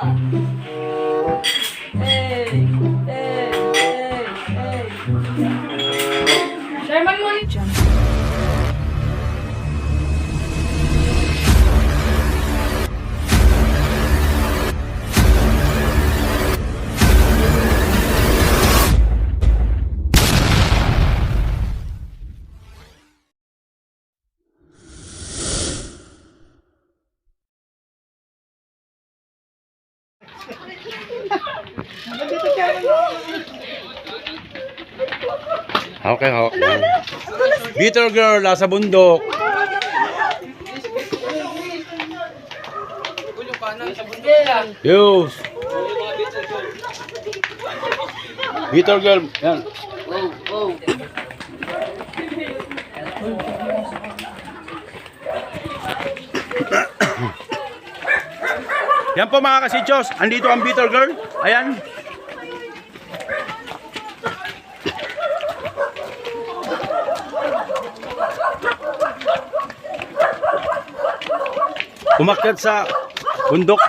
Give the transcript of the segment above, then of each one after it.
Bye. Okay, hawak lang. Bitter girl, nasa bundok. Yus. Bitter girl, yan. Yan po mga kasichos, andito ang bitter girl. Ayan. Umakyat sa bundok.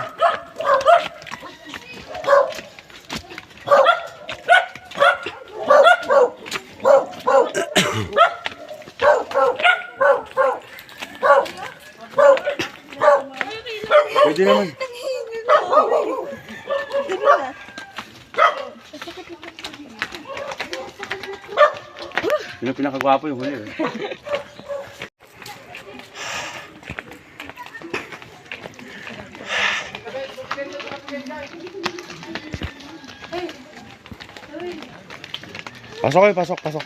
Pwede naman. Yun ang pinakagwapo yung huli. eh. Pasok kayo, pasok, pasok.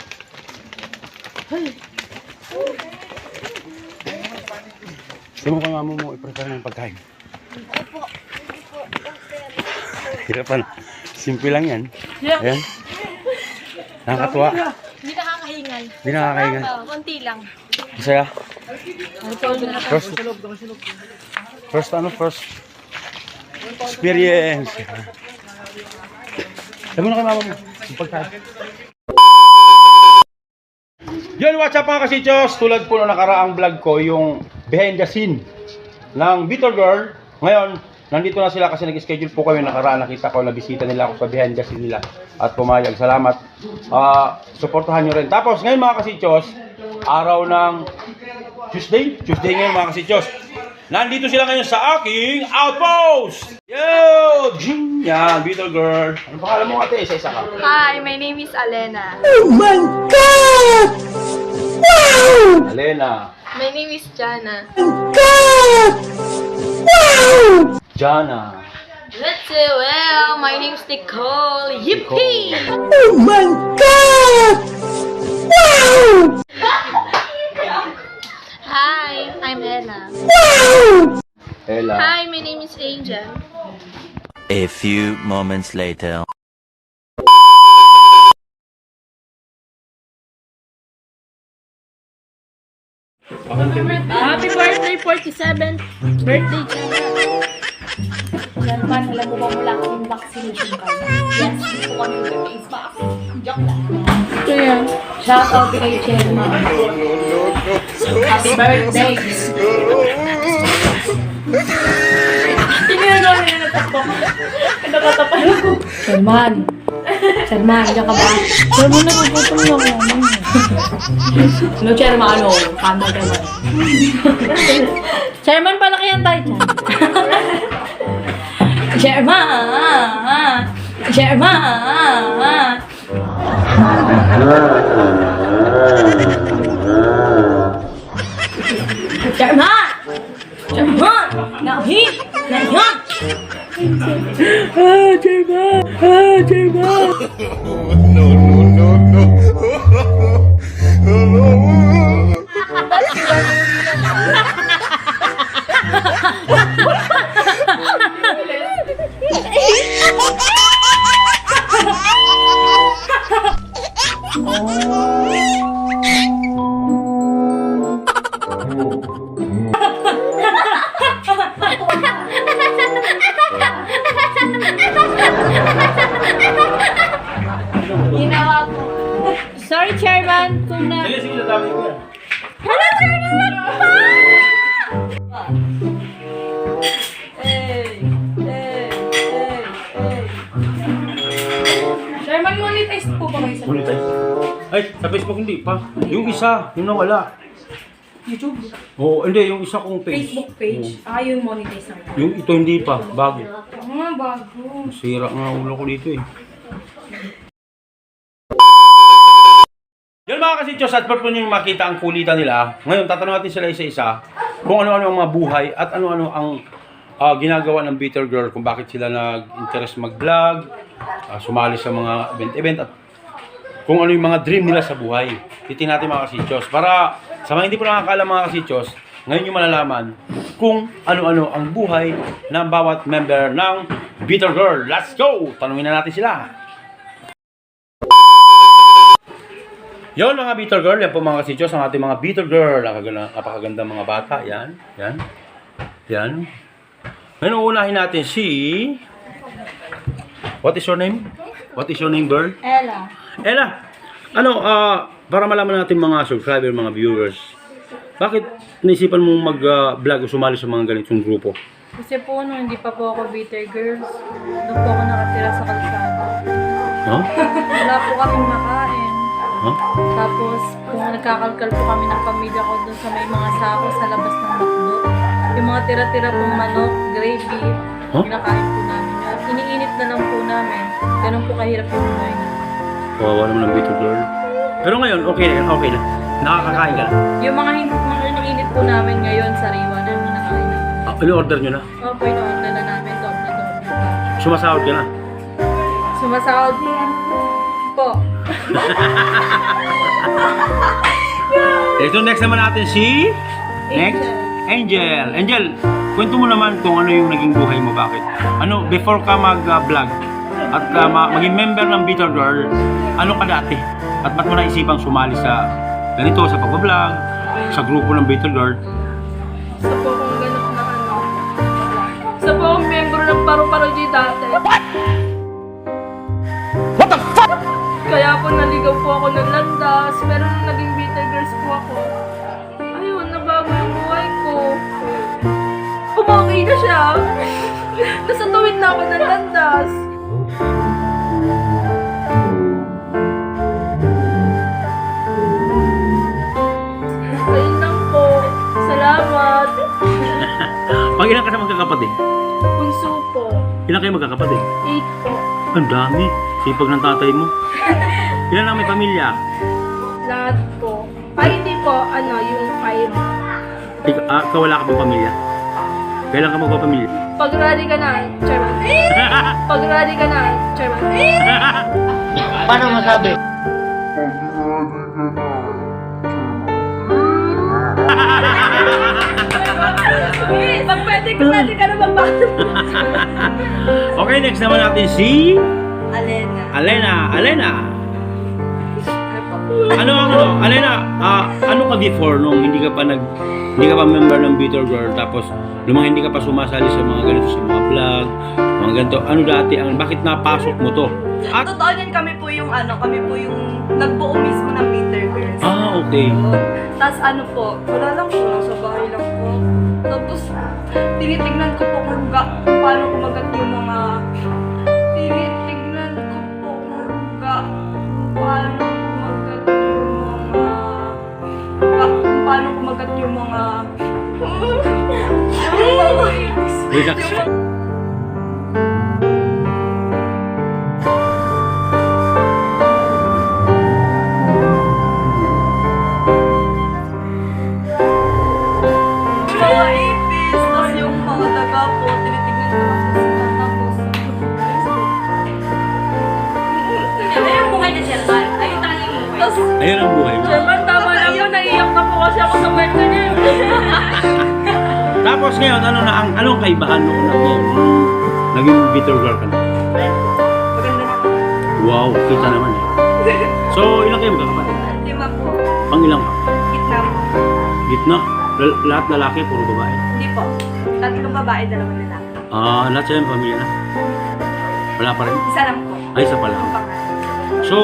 Gusto mo kay mama mo i-prepare ng pagkain? Hirapan. Simple lang yan. Ayan. Nakakatuwa. Hindi nakakahingal. Hindi nakakahingal. Oo, konti lang. Masaya. First, first ano, first experience. Sabi mo na kay mama mo. Pagkain. Yun, what's up mga kasichos? Tulad po nung nakaraang vlog ko, yung behind the scene ng Bitter Girl. Ngayon, nandito na sila kasi nag-schedule po kami nakaraan. Nakita ko na bisita nila ako sa behind the scene nila. At pumayag. Salamat. Ah, suportahan nyo rin. Tapos ngayon mga kasichos, araw ng Tuesday. Tuesday ngayon mga kasichos. Nandito sila ngayon sa aking outpost! Yo! Jing! Yan, Bitter Girl. Ano pangalan mo ate? Isa-isa ka. Hi, my name is Alena. Alena. My name is Jana. Jana. Let's say, well, my name is Nicole. Yippee! Oh my god! Snout! Hi, I'm Ella. Ella. Hi, my name is Angel. A few moments later. Happy birthday, 47th birthday, Jana. Wala kaming vaccination card? Yes, dito kami with face mask. Joke lang. Kaya, shout out kay Sherman. Happy birthday! Tinignan niya na tapak. Nakatapan ako. Sherman! Sherman, diyan ka ba? Sherman, nagugutom na ako. Ano, Sherman, ano? Kanda ka. Sherman, palakihan tayo dyan. Sherman! Sherman! Sherman! Ay, sa Facebook hindi pa. Yung isa, yung nawala. YouTube. Oo, hindi, yung isa kong page. Facebook page. Ah, yung monetize na. Yung ito hindi pa, bago. Ah, bago. Sira nga ulo ko dito eh. Yan mga kasityos, at purpose nyo makita ang kulitan nila. Ngayon, tatanong natin sila isa-isa kung ano-ano ang mga buhay at ano-ano ang ah, ginagawa ng Bitter Girl, kung bakit sila nag-interest mag-vlog, ah, sumali sa mga event-event at kung ano yung mga dream nila sa buhay. Titingnan natin mga kasityos. Para sa mga hindi po nakakaalam mga kasityos, ngayon yung malalaman kung ano-ano ang buhay ng bawat member ng Bitter Girl. Let's go! Tanungin na natin sila. Yon mga Bitter Girl, yan po mga kasityos, ang ating mga Bitter Girl. Napakaganda mga bata. Yan, yan, yan. Ngayon uunahin natin si... What is your name? What is your name, girl? Ella. Ella, ano, ah, para malaman natin mga subscriber, mga viewers, bakit naisipan mong mag-vlog o sumali sa mga ganitong grupo? Kasi po, nung hindi pa po ako bitter girls, doon po ako nakatira sa kalsada. Ha? Wala po kaming makain. Ha? Tapos, kung nagkakalkal po kami ng pamilya ko doon sa may mga sako sa labas ng McDo, yung mga tira-tira pong manok, gravy, Huh? kinakain po namin yun. Iniinit na lang po namin. Ganun po kahirap yung buhay namin. Kawawa naman ng bitter girl. Pero ngayon, okay na, okay na. Nakakakain ka na. Yung mga, hin- mga iniinit po namin ngayon, sariwa na yung nakain na. Ah, in-order nyo na. Opo, in-order na namin, doble doble pa. Sumasahod ka na. Sumasahod po. Ito next naman natin si... Next? Angel. Angel, kwento mo naman kung ano yung naging buhay mo, bakit? Ano, before ka mag-vlog at uh, ma- maging member ng Bitter Girl, ano ka dati? At ba't mo naisipang sumali sa ganito, sa pag-vlog, sa grupo ng Bitter Girl? Sa po akong ganun na ano. Sa po akong member ng Paru-Paro G dati. What the fuck? Kaya po naligaw po ako ng landas. Pero nung naging bitter girls po ako, ayun, nabago yung buhay ko. Umokay na siya. Nasa tuwid na ako ng landas. Pag ilan ka sa magkakapatid? Punso po. Ilan kayo magkakapatid? Eight po. Ang dami. Sipag ng tatay mo. Ilan ang may pamilya? Lahat po. Ay, hindi po. Ano, yung five. Ik- ah, ikaw wala ka pang pamilya? Kailan ka magpapamilya? Pag ready ka na, chairman. Pag ready ka na, chairman. Paano masabi? Pag pwede ka, pwede ka na magbago. Okay, next naman natin si Alena. Alena. Alena. Ano ang ano? Alena, ah, ano ka before nung hindi ka pa nag hindi ka pa member ng Bitter Girl tapos mga hindi ka pa sumasali sa mga ganito sa mga vlog, mga ganito. Ano dati ang bakit napasok mo to? At Totoo yan kami po yung ano, kami po yung nagbuo mismo ng Peter Girls. ah, okay. Tapos ano po, wala lang po, nasa bahay lang po. Tapos, tinitignan ko po kung, ga, kung paano kumagat yung mga... Tinitignan ko po kung, ga, kung paano chairman? Ayun ang buhay mo. Chairman, tama na po. Naiiyak na po kasi ako sa kwento niya. Tapos ngayon, ano na ang anong kaibahan noon at ngayon? Naging Bitter Girl ka na. maganda na po. Wow, kita naman eh. So, ilang kayo magkakapatid? Lima po. Pang ilang ka? Gitna po. Gitna. Lal- lahat lalaki, puro babae. Hindi po. Tatlong babae, dalawang lalaki. Ah, lahat sila yung pamilya na. Wala pa rin. Isa lang po. Ay, isa pa lang. So,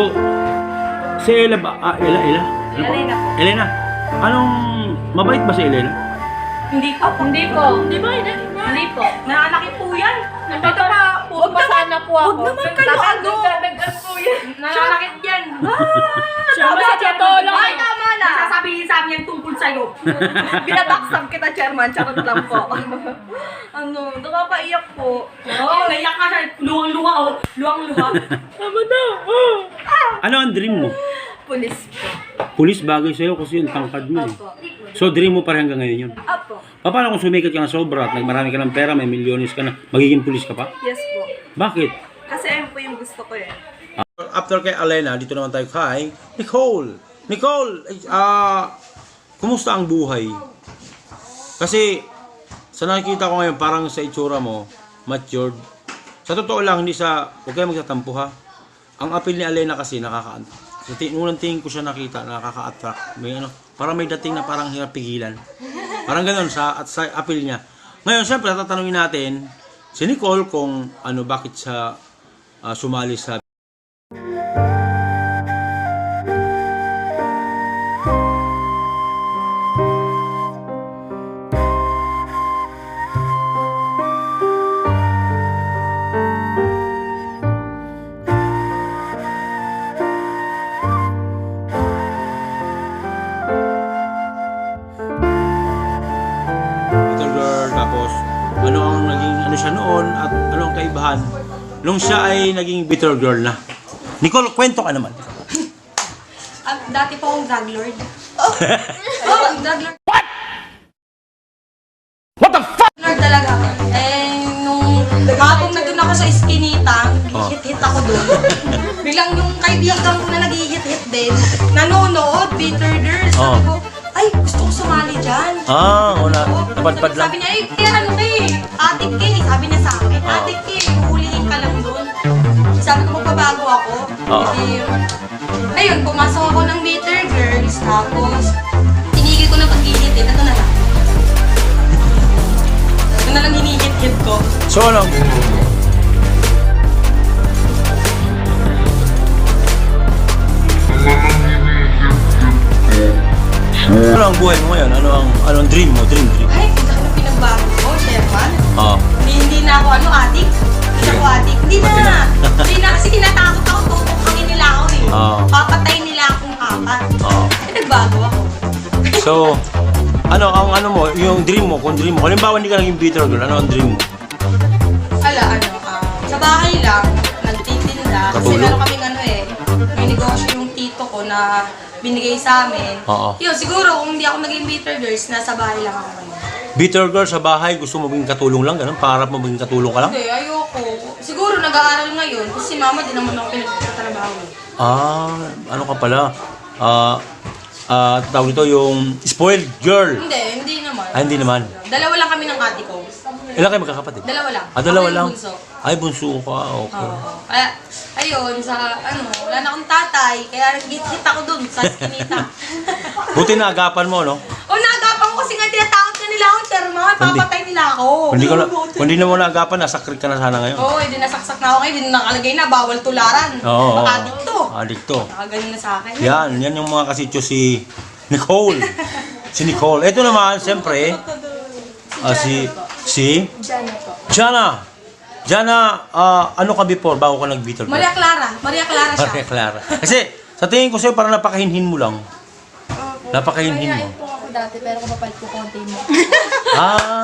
si Ella ba? Ah, Ella, Ella? Ano? Elena po. Elena. Anong, mabait ba si Elena? Hindi pa po. Hindi po. Hindi ba? Hindi Hindi po. Nananaki po yan. Nandito pa, sana po ako. Huwag naman kayo, ano? Nag-ano po yan. Nananakit yan. Siyempre, sa lang. Ay, tama na. Sasabihin sa amin yan tungkol sa'yo. Binabaksam kita, chairman. Charot lang po. ano, nakakaiyak po. Oo, oh, naiyak ka siya. Luwang-luwa, oh. Luwang-luwa. Tama na. Ano ang dream mo? Pulis po. Pulis bagay sa'yo kasi yung tangkad mo eh. Opo. So dream mo pa rin hanggang ngayon yun. Apo. Paano kung sumikat ka na sobra at nagmarami ka ng pera, may milyones ka na, magiging pulis ka pa? Yes po. Bakit? Kasi ayun po yung gusto ko eh. After kay Alena, dito naman tayo kay Nicole. Nicole, ah, kumusta ang buhay? Kasi sa nakikita ko ngayon, parang sa itsura mo, matured. Sa totoo lang, hindi sa, huwag kayo magtatampo ha. Ang appeal ni Alena kasi nakaka sa unang tingin ko siya nakita, nakaka-attract. May ano, parang may dating na parang hirap pigilan. Parang ganoon sa at sa appeal niya. Ngayon, siyempre, tatanungin natin si Nicole kung ano, bakit sa ah, sumali sa kaibahan nung siya ay naging bitter girl na. Nicole, kwento ka naman. Ah, dati po akong drug lord. Oh, oh drug lord. What? What the fuck? Lord talaga. Eh, nung hapong na doon ako sa Eskinita, Oh. hit-hit ako doon. Biglang yung kaibigan ko na nag-hit-hit din, nanonood, bitter girls. Sabi Oh. ko, ay, gusto ko sumali dyan. Ah, wala. Oo. Napadpad lang. Sabi niya, eh, kaya ano kay, atik kay, sabi niya sa akin, Oo. atik kay, huhulihin ka lang doon. Sabi ko, magbabago ako. Oo. Hindi, ayun, pumasok ako ng bitter girls, tapos, tinigil ko na pag-hit-hit, ito na lang. Ito na lang hinihit-hit ko. So ano? Buhay mo ngayon? Ano ang ano ang dream mo? Dream, dream. Ay, laki ng pinagbago ko, Sherman. Ah. Hindi, hindi na ako ano, adik. Hindi na ako adik. Hindi na. Hindi na kasi tinatakot ako, tutukakin nila ako eh. Oo. Papatay nila akong apat. Ah. Eh, nagbago ako. So, ano ang ano mo, yung dream mo, kung dream mo, halimbawa hindi ka naging bitter girl, ano ang dream mo? Ala, ano, ah, sa bahay lang, nagtitinda. Kasi Katulong? meron kaming ano eh, na binigay sa amin. Oo. Yun, siguro kung hindi ako naging bitter girls, nasa bahay lang ako ngayon. Bitter girl sa bahay, gusto mo maging katulong lang, ganun? Para mo maging katulong ka lang? Hindi, ayoko. Siguro nag-aaral ngayon kasi si mama din naman ako pinagtatrabaho. Ah, ano ka pala? Ah, ah, tawag ito yung spoiled girl. Hindi, hindi naman. Ah, hindi naman. Dalawa lang kami ng ate ko. Ilan kayo magkakapatid? Dalawa lang. Ah, dalawa Ako yung lang? bunso. Ay, bunso ka. Okay. Oo. Kaya, ayun, sa, ano, wala na akong tatay, kaya nag-hit ako dun sa skinita. Buti na agapan mo, no? o, naagapan ko kasi nga tinatakot na nila ako, Sherman, Hindi. papatay nila ako. Kung di, ko na, kung di na mo naagapan, nasa creek ka na sana ngayon. Oo, hindi nasaksak na ako ngayon, hindi nakalagay na, bawal tularan. Oo. Baka dito. Adikto. Nakaganon na sa akin. Yan, yan yung mga kasityo si Nicole. si Nicole. Ito naman, siyempre, ah, si, si Diyan po. Jana. Jana, ah, ano ka before bago ka girl? Maria Clara. Maria Clara siya. Maria Clara. Kasi, sa tingin ko sa'yo, parang napakahinhin mo lang. Napakahinhin mo. po ako dati, pero kapapalit ko konti mo. Ah,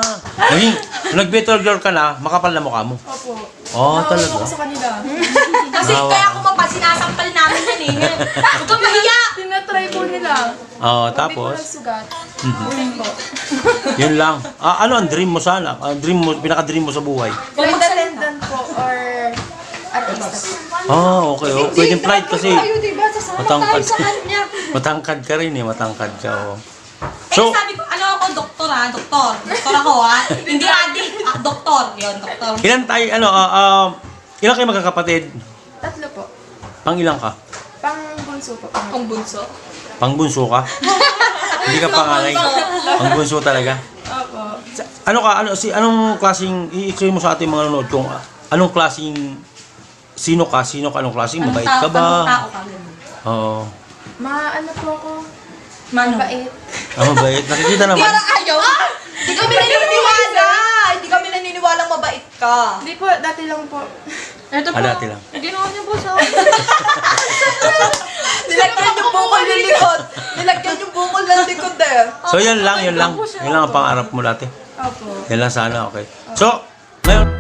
naging, nag-bitter girl ka na, makapal na mukha mo. Opo. Oh, Nawala talaga. ako sa kanila. Kasi Awa. kaya ako mapa, sinasampal namin yan eh. Huwag kang mahiya! Tinatry po nila. Oh, Hindi ko tapos, nagsugat. Mhm. Uling po. yun lang. Ah, ano ang dream mo sana? Ang dream mo, pinaka-dream mo sa buhay? Kung Flight magsalita. attendant po or artista. Ah, okay. Oh, pwedeng flight kasi. Matangkad. Matangkad ka rin eh, matangkad ka. Oh. Eh, So, sabi ko, ano ako, doktor ha, doktor. Doktor ako ha. Hindi adik, ah, doktor. Yun, doktor. ilan tayo, ano, ah, ah, ilan kayo magkakapatid? Tatlo po. Pang ilang ka? Pang bunso po. Kung bunso. Pang bunso ka? Hindi ka panganay. Pang bunso talaga. Opo. Sa- Ano ka, ano, si, anong klaseng, i-explain mo sa ating mga nanonood kung ah, anong klaseng, sino ka, sino ka, anong klaseng, mabait ka ba? anong tao ka? ganun. Oo. Ma, ano po ako? Mano. Mabait. Ang mabait. Nakikita naman. Parang ayaw. Ah! Hindi kami naniniwala. Ah. Hindi kami naniniwala mabait ka. Hindi po, dati lang po. Ito ah, po. Ah, dati lang. Ginawa niyo po sa akin. Nilagyan yung bukol ng likod. Nilagyan yung bukol ng likod eh. So, yun lang, yun lang. Yun lang ang pangarap mo dati. Opo. Yan lang sana, okay. So, ngayon.